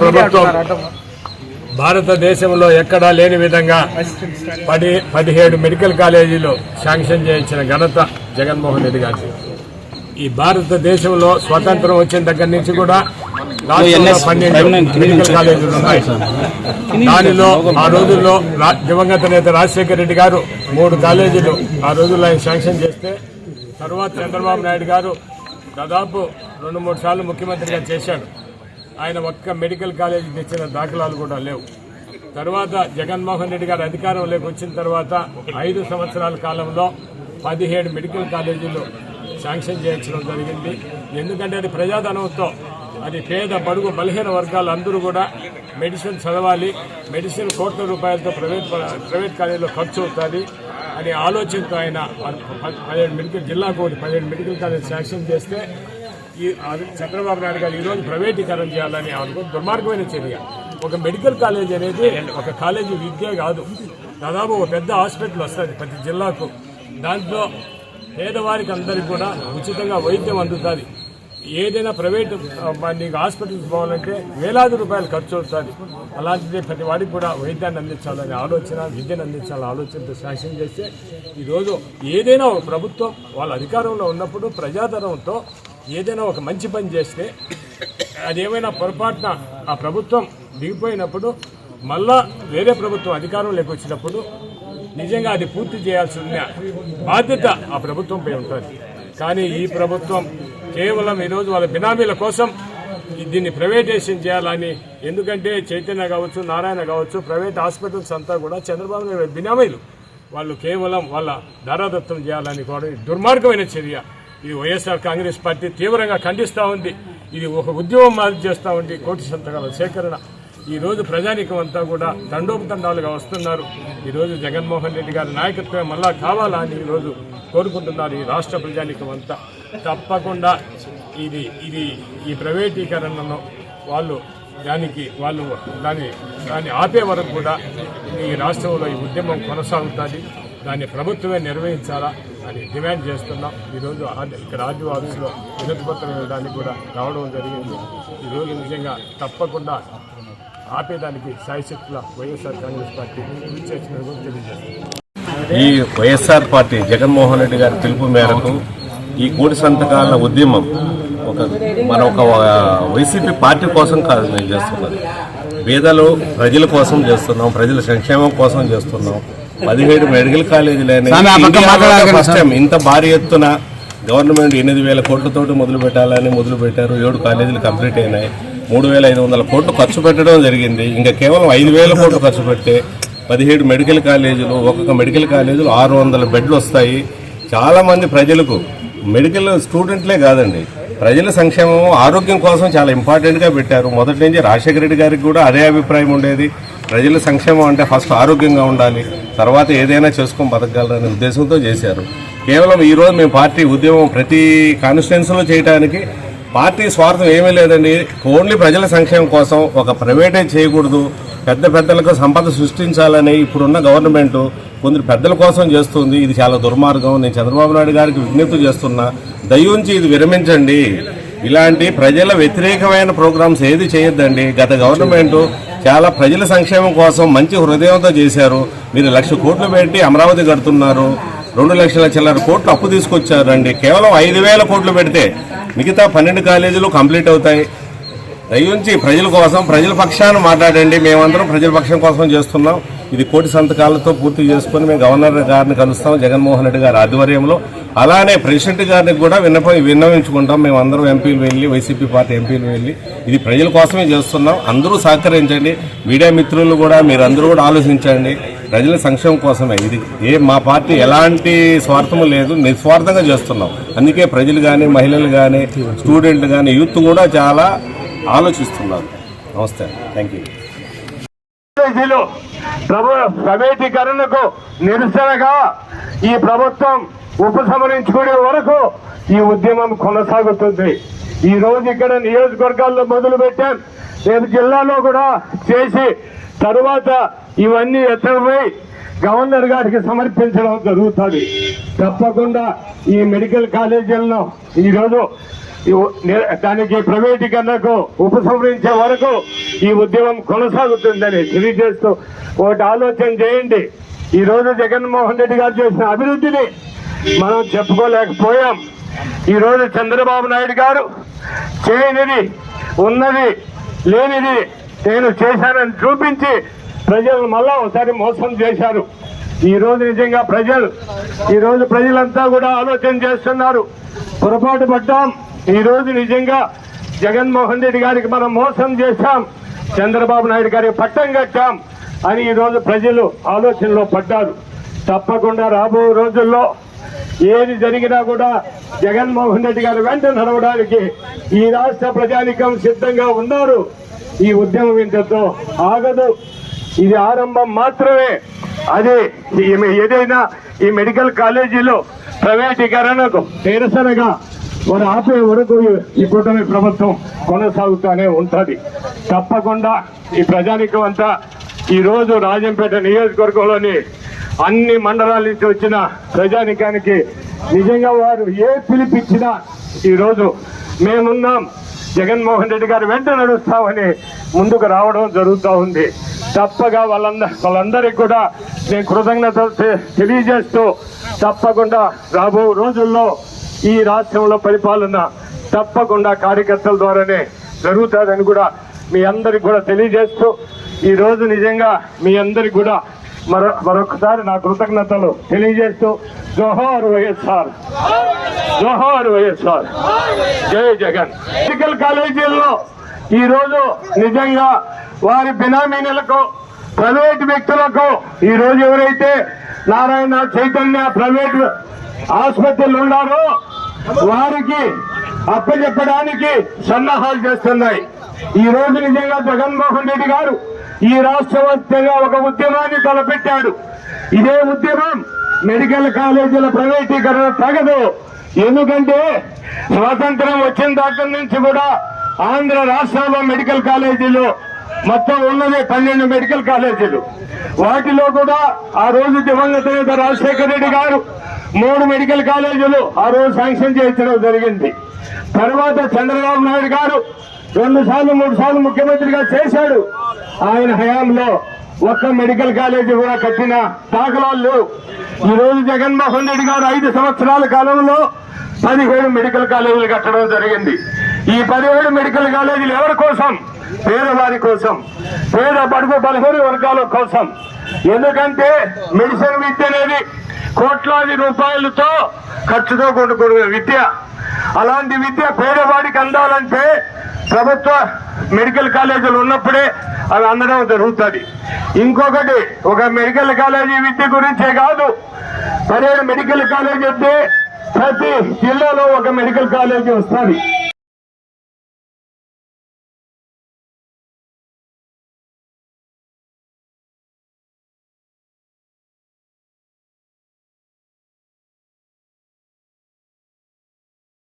ప్రభుత్వం భారతదేశంలో ఎక్కడా లేని విధంగా పది పదిహేడు మెడికల్ కాలేజీలు శాంక్షన్ చేయించిన ఘనత జగన్మోహన్ రెడ్డి గారి ఈ భారతదేశంలో స్వతంత్రం వచ్చిన దగ్గర నుంచి కూడా పన్నెండు మెడికల్ కాలేజీలు ఉన్నాయి. దానిలో ఆ రోజుల్లో దివంగత నేత రాజశేఖర రెడ్డి గారు మూడు కాలేజీలు ఆ రోజుల్లో ఆయన శాంక్షన్ చేస్తే తర్వాత చంద్రబాబు నాయుడు గారు దాదాపు రెండు మూడు సార్లు ముఖ్యమంత్రిగా చేశాడు. ఆయన ఒక్క మెడికల్ కాలేజీ తెచ్చిన దాఖలాలు కూడా లేవు. తర్వాత జగన్మోహన్ రెడ్డి గారు అధికారంలోకి వచ్చిన తర్వాత ఐదు సంవత్సరాల కాలంలో పదిహేడు మెడికల్ కాలేజీలు శాంక్షన్ చేయించడం జరిగింది. ఎందుకంటే అది ప్రజాధనంతో అది పేద బడుగు బలహీన వర్గాలు అందరూ కూడా మెడిసిన్ చదవాలి మెడిసిన్ కోట్ల రూపాయలతో ప్రైవేట్ ప్రైవేట్ కాలేజీలో ఖర్చు అవుతుంది అనే ఆలోచనతో ఆయన ప- పదిహేడు మెడికల్ జిల్లాకు పదిహేడు మెడికల్ కాలేజ్ శాంక్షన్ చేస్తే ఈ అది చంద్రబాబు నాయుడు గారు ఈరోజు ప్రైవేటీకరణ చేయాలని అనుకో దుర్మార్గమైన చర్య. ఒక మెడికల్ కాలేజ్ అనేది ఒక కాలేజీ విద్య కాదు. దాదాపు ఒక పెద్ద హాస్పిటల్ వస్తుంది ప్రతి జిల్లాకు. దాంట్లో పేదవారికి అందరికీ కూడా ఉచితంగా వైద్యం అందుతుంది. ఏదైనా ప్రైవేట్ నీకు హాస్పిటల్కి పోవాలంటే వేలాది రూపాయలు ఖర్చు అవుతుంది. అలాంటిది ప్రతి వాడికి కూడా వైద్యాన్ని అందించాలనే ఆలోచన విద్యను అందించాలనే ఆలోచనతో శాసనం చేస్తే ఈరోజు ఏదైనా ఒక ప్రభుత్వం వాళ్ళ అధికారంలో ఉన్నప్పుడు ప్రజాధనంతో ఏదైనా ఒక మంచి పని చేస్తే అదేమైనా పొరపాటున ఆ ప్రభుత్వం దిగిపోయినప్పుడు మళ్ళా వేరే ప్రభుత్వం అధికారంలోకి వచ్చినప్పుడు నిజంగా అది పూర్తి చేయాల్సిన బాధ్యత ఆ ప్రభుత్వంపై ఉంటుంది. కానీ ఈ ప్రభుత్వం కేవలం ఈరోజు వాళ్ళ బినామీల కోసం దీన్ని ప్రైవేటైజేషన్ చేయాలని ఎందుకంటే చైతన్య కావచ్చు నారాయణ కావచ్చు ప్రైవేట్ హాస్పిటల్స్ అంతా కూడా చంద్రబాబు నాయుడు బినామీలు. వాళ్ళు కేవలం వాళ్ళ ధారాదత్తం చేయాలని కూడా దుర్మార్గమైన చర్య ఇది వైఎస్ఆర్ కాంగ్రెస్ పార్టీ తీవ్రంగా ఖండిస్తూ ఉంది. ఇది ఒక ఉద్యమం మాది చేస్తూ ఉంది. కోటి సంతకాల సేకరణ. ఈరోజు ప్రజానికం అంతా కూడా తండోపతండాలుగా వస్తున్నారు. ఈరోజు జగన్మోహన్ రెడ్డి గారి నాయకత్వం మళ్ళా కావాలా అని ఈరోజు కోరుకుంటున్నారు ఈ రాష్ట్ర ప్రజానికం అంతా. తప్పకుండా ఇది ఇది ఈ ప్రైవేటీకరణను వాళ్ళు దానికి వాళ్ళు దాన్ని దాన్ని ఆపే వరకు కూడా ఈ రాష్ట్రంలో ఈ ఉద్యమం కొనసాగుతుంది. దాన్ని ప్రభుత్వమే నిర్వహించాలా? అని డిమాండ్ చేస్తున్నాం. ఈరోజు ఇక్కడ ఆర్డీ ఆఫీస్లో వినతి పత్రం ఇవ్వడానికి కూడా రావడం జరిగింది. ఈరోజు నిజంగా తప్పకుండా ఆపేదానికి సాయశక్తుల వైఎస్ఆర్ కాంగ్రెస్ పార్టీ కృషి తెలియజేస్తుంది. ఈ వైఎస్ఆర్ పార్టీ జగన్మోహన్ రెడ్డి గారి పిలుపు మేరకు ఈ కోటి సంతకాల ఉద్యమం ఒక మన ఒక వైసీపీ పార్టీ కోసం కాదు నేను చేస్తున్నది. పేదలు ప్రజల కోసం చేస్తున్నాం ప్రజల సంక్షేమం కోసం చేస్తున్నాం. పదిహేడు మెడికల్ కాలేజీలు ఫస్ట్ టైం ఇంత భారీ ఎత్తున గవర్నమెంట్ ఎనిమిది వేల కోట్లతోటి మొదలు పెట్టాలని మొదలు పెట్టారు. ఏడు కాలేజీలు కంప్లీట్ అయినాయి. మూడు వేల ఐదు వందల కోట్లు ఖర్చు పెట్టడం జరిగింది. ఇంకా కేవలం ఐదు వేల కోట్లు ఖర్చు పెడితే పదిహేడు మెడికల్ కాలేజీలు ఒక్కొక్క మెడికల్ కాలేజీలు ఆరు వందల బెడ్లు వస్తాయి. చాలా మంది ప్రజలకు మెడికల్ స్టూడెంట్లే కాదండి. ప్రజల సంక్షేమం ఆరోగ్యం కోసం చాలా ఇంపార్టెంట్గా పెట్టారు. మొదటి నుంచి రాజశేఖర రెడ్డి గారికి కూడా అదే అభిప్రాయం ఉండేది. ప్రజల సంక్షేమం అంటే ఫస్ట్ ఆరోగ్యంగా ఉండాలి. తర్వాత ఏదైనా చేసుకొని బతకగలరనే ఉద్దేశంతో చేశారు. కేవలం ఈరోజు మేము పార్టీ ఉద్యమం ప్రతి కాన్స్టిట్యున్సీలో చేయడానికి పార్టీ స్వార్థం ఏమీ లేదండి. ఓన్లీ ప్రజల సంక్షేమం కోసం ఒక ప్రైవేటే చేయకూడదు. పెద్ద పెద్దలకు సంపద సృష్టించాలని ఇప్పుడున్న గవర్నమెంట్ కొందరు పెద్దల కోసం చేస్తుంది. ఇది చాలా దుర్మార్గం. నేను చంద్రబాబు నాయుడు గారికి విజ్ఞప్తి చేస్తున్నా. దయ్యుంచి ఇది విరమించండి. ఇలాంటి ప్రజల వ్యతిరేకమైన ప్రోగ్రామ్స్ ఏది చేయొద్దండి. గత గవర్నమెంట్ చాలా ప్రజల సంక్షేమం కోసం మంచి హృదయంతో చేశారు. మీరు లక్ష కోట్లు పెట్టి అమరావతి కడుతున్నారు. రెండు లక్షల చిల్లర కోట్లు అప్పు తీసుకొచ్చారండి. కేవలం ఐదు వేల కోట్లు పెడితే మిగతా పన్నెండు కాలేజీలు కంప్లీట్ అవుతాయి. దయించి ప్రజల కోసం ప్రజల పక్షాన్ని మాట్లాడండి. మేమందరం ప్రజల పక్షం కోసం చేస్తున్నాం. ఇది కోటి సంతకాలతో పూర్తి చేసుకుని మేము గవర్నర్ గారిని కలుస్తాం జగన్మోహన్ రెడ్డి గారి ఆధ్వర్యంలో. అలానే ప్రెసిడెంట్ గారికి కూడా విన్నప విన్నవించుకుంటాం. మేమందరం ఎంపీలు వెళ్ళి వైసీపీ పార్టీ ఎంపీలు వెళ్ళి. ఇది ప్రజల కోసమే చేస్తున్నాం. అందరూ సహకరించండి. మీడియా మిత్రులు కూడా మీరందరూ కూడా ఆలోచించండి. ప్రజల సంక్షేమం కోసమే ఇది. ఏ మా పార్టీ ఎలాంటి స్వార్థము లేదు. నిస్వార్థంగా చేస్తున్నాం. అందుకే ప్రజలు కానీ మహిళలు కానీ స్టూడెంట్లు కానీ యూత్ కూడా చాలా ఆలోచిస్తున్నారు. నమస్తే. థ్యాంక్ యూ ప్రభు ప్రైవేటీకరణకు నిరసనగా ఈ ప్రభుత్వం ఉపసంహరించుకునే వరకు ఈ ఉద్యమం కొనసాగుతుంది. ఈ రోజు ఇక్కడ నియోజకవర్గాల్లో మొదలు పెట్టాం. రేపు జిల్లాలో కూడా చేసి తరువాత ఇవన్నీ ఎత్తపోయి గవర్నర్ గారికి సమర్పించడం జరుగుతుంది. తప్పకుండా ఈ మెడికల్ కాలేజీలను ఈరోజు దానికి ప్రైవేటీకరణకు ఉపసంహరించే వరకు ఈ ఉద్యమం కొనసాగుతుందని తెలియజేస్తూ ఒకటి ఆలోచన చేయండి. ఈరోజు జగన్మోహన్ రెడ్డి గారు చేసిన అభివృద్ధిని మనం చెప్పుకోలేకపోయాం. ఈరోజు చంద్రబాబు నాయుడు గారు చేయనిది ఉన్నది లేనిది నేను చేశానని చూపించి ప్రజలను మళ్ళా ఒకసారి మోసం చేశారు. ఈ రోజు నిజంగా ప్రజలు ఈ రోజు ప్రజలంతా కూడా ఆలోచన చేస్తున్నారు. పొరపాటు పడ్డాం. ఈ రోజు నిజంగా జగన్మోహన్ రెడ్డి గారికి మనం మోసం చేశాం. చంద్రబాబు నాయుడు గారికి పట్టం కట్టాం అని ఈ రోజు ప్రజలు ఆలోచనలో పడ్డారు. తప్పకుండా రాబో రోజుల్లో ఏది జరిగినా కూడా జగన్మోహన్ రెడ్డి గారు వెంట నడవడానికి ఈ రాష్ట్ర ప్రజానికం సిద్ధంగా ఉన్నారు. ఈ ఉద్యమం ఇంతతో ఆగదు. ఇది ఆరంభం మాత్రమే. అదే ఈమె ఏదైనా ఈ మెడికల్ కాలేజీలో ప్రైవేటీకరణకు నిరసనగా వారు ఆపే వరకు ఈ కూటమి ప్రభుత్వం కొనసాగుతూనే ఉంటుంది. తప్పకుండా ఈ ప్రజానికం అంతా ఈ రోజు రాజంపేట నియోజకవర్గంలోని అన్ని మండలాల నుంచి వచ్చిన ప్రజానికానికి నిజంగా వారు ఏ పిలిపించినా ఈ రోజు మేమున్నాం. జగన్మోహన్ రెడ్డి గారు వెంట నడుస్తామని ముందుకు రావడం జరుగుతూ ఉంది. తప్పగా వాళ్ళంద వాళ్ళందరికీ కూడా నేను కృతజ్ఞతలు తెలియజేస్తూ తప్పకుండా రాబో రోజుల్లో ఈ రాష్ట్రంలో పరిపాలన తప్పకుండా కార్యకర్తల ద్వారానే జరుగుతుందని కూడా మీ అందరికి కూడా తెలియజేస్తూ ఈ రోజు నిజంగా మీ అందరికి కూడా మరో మరొకసారి నా కృతజ్ఞతలు తెలియజేస్తూ జోహార్ వైఎస్ఆర్. జోహార్ వైఎస్ఆర్. జై జగన్. మెడికల్ కాలేజీల్లో ఈ రోజు నిజంగా వారి బినామీనులకు ప్రైవేట్ వ్యక్తులకు ఈ రోజు ఎవరైతే నారాయణ చైతన్య ప్రైవేట్ ఆసుపత్రులు ఉన్నారో వారికి అప్పచెప్పడానికి సన్నాహాలు చేస్తున్నాయి. ఈ రోజు నిజంగా జగన్మోహన్ రెడ్డి గారు ఈ రాష్ట్ర వ్యాప్తంగా ఒక ఉద్యమాన్ని తలపెట్టాడు. ఇదే ఉద్యమం మెడికల్ కాలేజీల ప్రైవేటీకరణ తగదు. ఎందుకంటే స్వాతంత్రం వచ్చిన దగ్గర నుంచి కూడా ఆంధ్ర రాష్ట్రంలో మెడికల్ కాలేజీలు మొత్తం ఉన్నది పన్నెండు మెడికల్ కాలేజీలు. వాటిలో కూడా ఆ రోజు దివంగత నేత రాజశేఖర రెడ్డి గారు మూడు మెడికల్ కాలేజీలు ఆ రోజు శాంక్షన్ చేయించడం జరిగింది. తర్వాత చంద్రబాబు నాయుడు గారు రెండు సార్లు మూడు సార్లు ముఖ్యమంత్రిగా చేశాడు. ఆయన హయాంలో ఒక్క మెడికల్ కాలేజీ కూడా కట్టిన దాఖలాలు ఈరోజు ఈ రోజు జగన్మోహన్ రెడ్డి గారు ఐదు సంవత్సరాల కాలంలో పదిహేడు మెడికల్ కాలేజీలు కట్టడం జరిగింది. ఈ పదిహేడు మెడికల్ కాలేజీలు ఎవరి కోసం? పేదవారి కోసం. పేద పడుగు బలహీన వర్గాల కోసం. ఎందుకంటే మెడిసిన్ విద్య అనేది కోట్లాది రూపాయలతో ఖర్చుతో కొనుక్కునే విద్య. అలాంటి విద్య పేదవాడికి అందాలంటే ప్రభుత్వ మెడికల్ కాలేజీలు ఉన్నప్పుడే అవి అందడం జరుగుతుంది. ఇంకొకటి ఒక మెడికల్ కాలేజీ విద్య గురించే కాదు పదిహేడు మెడికల్ కాలేజీ అంటే ప్రతి జిల్లాలో ఒక మెడికల్ కాలేజీ వస్తుంది.